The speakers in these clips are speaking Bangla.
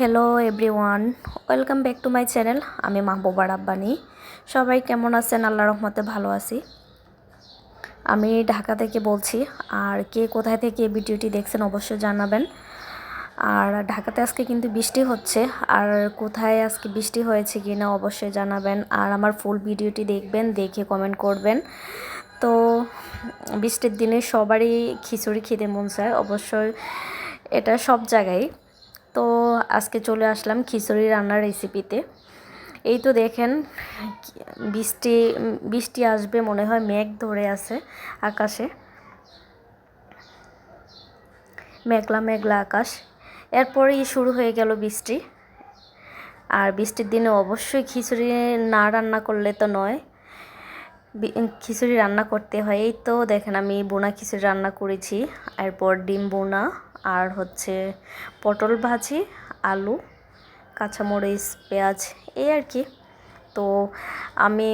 Hello everyone welcome back to my channel আমি মাহবুবা রাব্বানি সবাই কেমন আছেন? আল্লাহ রহমতে ভালো আছি। আমি ঢাকা থেকে বলছি, আর কে কোথায় থেকে ভিডিওটি দেখছেন অবশ্যই জানাবেন। আর ঢাকাতে আজকে কিন্তু বৃষ্টি হচ্ছে, আর কোথায় আজকে বৃষ্টি হয়েছে কি না অবশ্যই জানাবেন। আর আমার ফুল ভিডিওটি দেখবেন, দেখে কমেন্ট করবেন। তো বৃষ্টির দিনে সবারই খিচুড়ি খেতে মন চায়। অবশ্যই এটা সব জায়গায়। তো আজকে চলে আসলাম খিচুড়ি রান্নার রেসিপিতে এই তো দেখেন, বৃষ্টি বৃষ্টি আসবে মনে হয় মেঘ ধরে আছে আকাশে। মেঘলা মেঘলা আকাশ। এরপরেই শুরু হয়ে গেল বৃষ্টি। আর বৃষ্টির দিনে অবশ্যই খিচুড়ি না রান্না করলে তো নয়। খিচুড়ি রান্না করতে হয়। এই তো দেখেন আমি বোনা খিচুড়ি রান্না করেছি। এরপর ডিম বোনা। আর হচ্ছে পটল ভাজি, আলু, কাঁচামরিচ, পেঁয়াজ, এই আর কি। তো আমি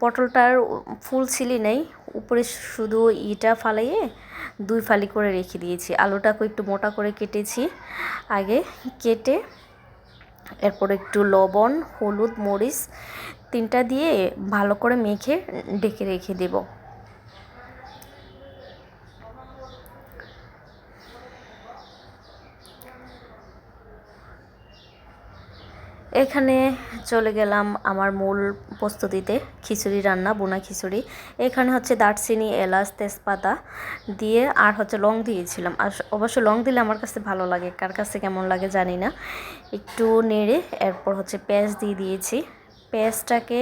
পটলটার ফুল ছিলি নেই, উপরে শুধু ইটা ফালাইয়ে দুই ফালি করে রেখে দিয়েছি। আলুটাকে একটু মোটা করে কেটেছি আগে, কেটে এরপর একটু লবণ, হলুদ, মরিচ তিনটা দিয়ে ভালো করে মেখে ডেকে রেখে দেবো। এখানে চলে গেলাম আমার মূল প্রস্তুতিতে, খিচুড়ি রান্না, বোনা খিচুড়ি। এখানে হচ্ছে দারচিনি, এলাচ, তেজপাতা দিয়ে আর হচ্ছে লং দিয়েছিলাম। আর অবশ্য লং দিলে আমার কাছে ভালো লাগে, কার কাছে কেমন লাগে জানি না। একটু নেড়ে এরপর হচ্ছে পেঁয়াজ দিয়ে দিয়েছি। পেঁয়াজটাকে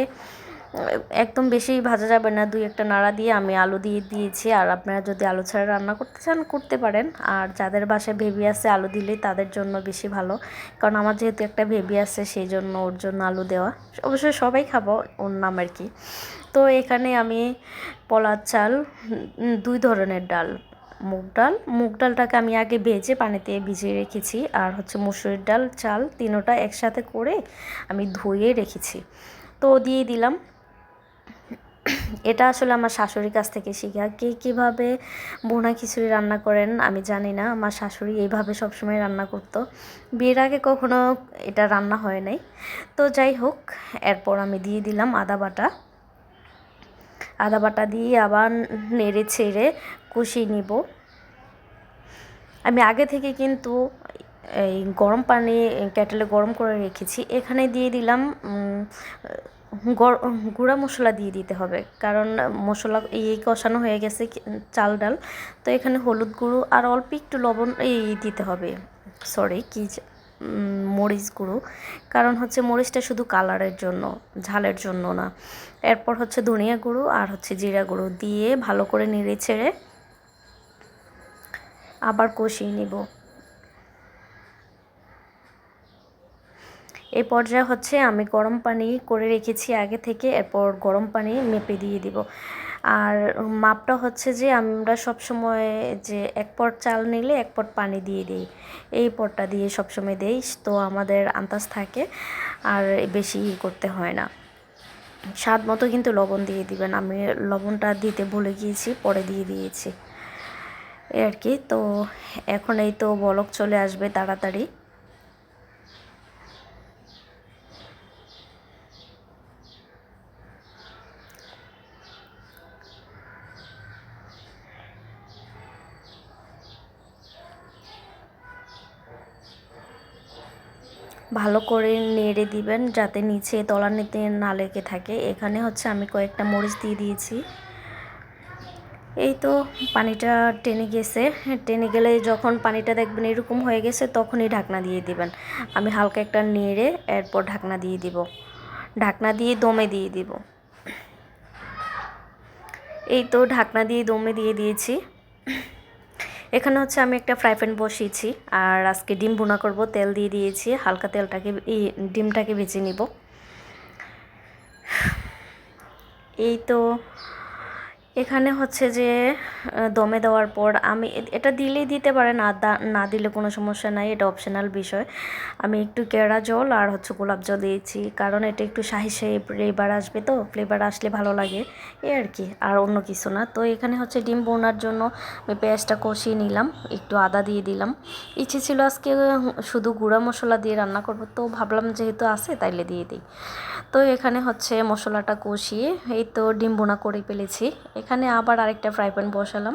একদম বেশি ভাজা যাবে না। দুই একটা নাড়া দিয়ে আমি আলু দিয়ে দিয়েছি। আর আপনারা যদি আলু ছাড়া রান্না করতে চান, করতে পারেন। আর যাদের বাসায় ভেবি আছে, আলু দিলেই তাদের জন্য বেশি ভালো। কারণ আমার যেহেতু একটা ভেবি আছে, সেই জন্য ওর জন্য আলু দেওয়া। অবশ্যই সবাই খাব, ওর নাম আর কি। তো এখানে আমি পলার চাল দুই ধরনের ডাল। মুগ ডাল। মুগ ডালটাকে আমি আগে ভেজে পানিতে ভিজিয়ে রেখেছি। আর হচ্ছে মুসুরির ডাল, চাল, তিনোটা একসাথে করে আমি ধুয়ে রেখেছি। তো দিয়ে দিলাম। এটা আসলে আমার শাশুড়ির কাছ থেকে শিখা। কে কীভাবে বোনা খিচুড়ি রান্না করেন আমি জানি না। আমার শাশুড়ি এইভাবে সবসময় রান্না করতো। বিয়ের আগে কখনো এটা রান্না হয় নাই। তো যাই হোক, এরপর আমি দিয়ে দিলাম আদা বাটা। আদা বাটা দিয়ে আবার নেড়ে ছেড়ে কষিয়ে নিব। আমি আগে থেকে কিন্তু এই গরম পানি কেটেলে গরম করে রেখেছি। এখানে দিয়ে দিলাম গুঁড়া মশলা দিয়ে দিতে হবে। কারণ মশলা এই কষানো হয়ে গেছে চাল ডাল। তো এখানে হলুদ গুঁড়ো আর অল্প একটু লবণ এই দিতে হবে। সরি কি মরিচ গুঁড়ো। কারণ হচ্ছে মরিচটা শুধু কালারের জন্য, ঝালের জন্য না। এরপর হচ্ছে ধনিয়া গুঁড়ো আর হচ্ছে জিরা গুঁড়ো দিয়ে ভালো করে নেড়ে ছেড়ে আবার কষিয়ে নিব। এই পর্যায়ে হচ্ছে আমি গরম পানি করে রেখেছি আগে থেকে, এরপর গরম পানি মেপে দিয়ে দিব। আর মাপটা হচ্ছে যে আমরা সব সময় যে এক পট চাল নিলে এক পট পানি দিয়ে দিই, এই পটটা দিয়ে সবসময় দেই, তো আমাদের আন্দাজ থাকে আর বেশি করতে হয় না। স্বাদ মতো কিন্তু লবণ দিয়ে দিবেন, আমি লবণটা দিতে ভুলে গিয়েছি, পরে দিয়ে দিয়েছি। এ আর কি, তো এখন এই তো বলক চলে আসবে তাড়াতাড়ি। ভালো করে নেড়ে দিবেন যাতে নিচে তলার নিতে না লেগে থাকে। এখানে হচ্ছে আমি কয়েকটা মরিচ দিয়ে দিয়েছি। এই তো পানিটা টেনে গেছে। টেনে গেলে যখন পানিটা দেখবেন এরকম হয়ে গেছে, তখনই ঢাকনা দিয়ে দিবেন। আমি হালকা একটা নেড়ে এরপর ঢাকনা দিয়ে দিব। ঢাকনা দিয়ে দমে দিয়ে দিব। এই তো ঢাকনা দিয়ে দমে দিয়ে দিয়েছি। এখানে হচ্ছে আমি একটা ফ্রাই প্যান বসিয়েছি, আর আজকে ডিম বোনা করব, তেল দিয়ে দিয়েছি, হালকা তেলটাকে ডিমটাকে ভেজে নিব। এই তো এখানে হচ্ছে যে দমে দেওয়ার পর আমি এটা দিলেই দিতে পারে, না না দিলে কোনো সমস্যা নাই, এটা অপশনাল বিষয়। আমি একটু কেড়া জল আর হচ্ছে গোলাপ জল দিয়েছি, কারণ এটা একটু শাহি শাহি ফ্লেভার আসবে তো ফ্লেভার আসলে ভালো লাগে এই আর কি, আর অন্য কিছু না। তো এখানে হচ্ছে ডিম বোনার জন্য আমি পেঁয়াজটা কষিয়ে নিলাম, একটু আদা দিয়ে দিলাম। ইচ্ছে ছিল আজকে শুধু গুঁড়া মশলা দিয়ে রান্না করব, তো ভাবলাম যেহেতু আছে তাইলে দিয়ে দিই। তো এখানে হচ্ছে মশলাটা কষিয়ে, এই তো ডিম বোনা করে ফেলেছি। এখানে আবার আরেকটা ফ্রাই প্যান বসালাম।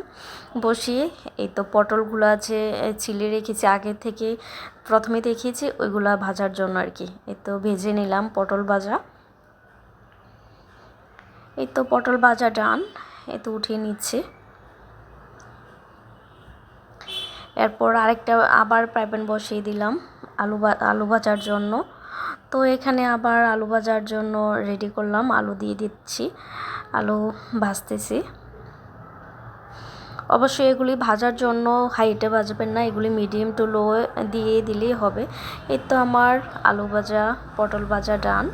বসিয়ে এই তো পটলগুলো আছে চিলে রেখেছি আগে থেকে। প্রথমে দেখিয়েছি, ওইগুলা ভাজার জন্য আর কি। এই তো ভেজে নিলাম পটল ভাজা। এই তো পটল ভাজা ডান এই তো উঠিয়ে নিচ্ছে। এরপর আরেকটা আবার ফ্রাই প্যান বসিয়ে দিলাম আলু আলু ভাজার জন্য। তো এখানে আবার আলু ভাজার জন্য রেডি করলাম। আলু দিয়ে দিচ্ছি। আলু ভাজতেছি। অবশ্যই এগুলি ভাজার জন্য হাইটে ভাজবেন না, এগুলি মিডিয়াম টু লো দিয়ে দিলেই হবে। এই তো আমার আলু ভাজা, পটল ভাজা ডান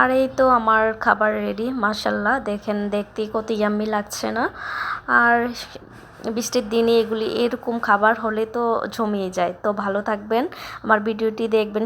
আর এই তো আমার খাবার রেডি মাসাল্লাহ দেখেন দেখতে কত ইয়াম্মি লাগছে না। আর বৃষ্টির দিনে এগুলি এরকম খাবার হলে তো জমিয়ে যায়। তো ভালো থাকবেন। আমার ভিডিওটি দেখবেন